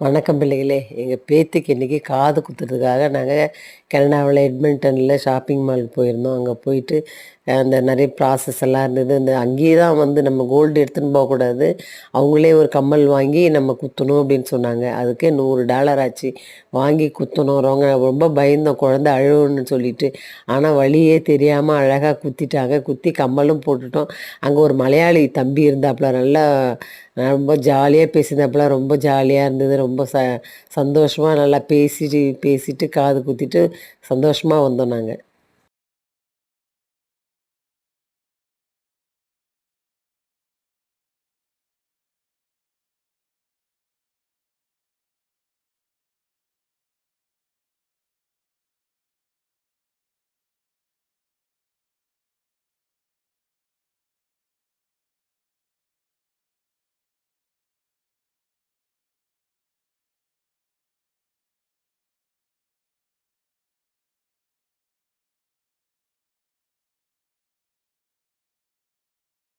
வணக்கம் பிள்ளைகளே. எங்கள் பேத்திக்கு இன்றைக்கி காது குத்துறதுக்காக நாங்கள் கனடாவில் எட்மிண்டனில் ஷாப்பிங் மால் போயிருந்தோம். அங்கே போயிட்டு அந்த நிறைய ப்ராசஸ் எல்லாம் இருந்தது. இந்த அங்கேயே தான் வந்து நம்ம கோல்டு எடுத்துன்னு போகக்கூடாது அவங்களே ஒரு கம்மல் வாங்கி நம்ம குத்தணும் அப்படின்னு சொன்னாங்க. அதுக்கே நூறு டாலர் ஆச்சு. வாங்கி குத்தணும் ரொம்ப ரொம்ப பயந்தோம் குழந்தை அழுவுன்னு சொல்லிட்டு. ஆனால் வழியே தெரியாமல் அழகாக குத்திட்டாங்க. குத்தி கம்மலும் போட்டுட்டோம். அங்கே ஒரு மலையாளி தம்பி இருந்தாப்புல நல்லா ரொம்ப ஜாலியாக பேசியிருந்தாப்புல ரொம்ப ஜாலியாக இருந்தது. ரொம்ப ச சந்தோஷமாக நல்லா பேசிட்டு பேசிட்டு காது குத்திட்டு சந்தோஷமாக வந்தோம் நாங்கள்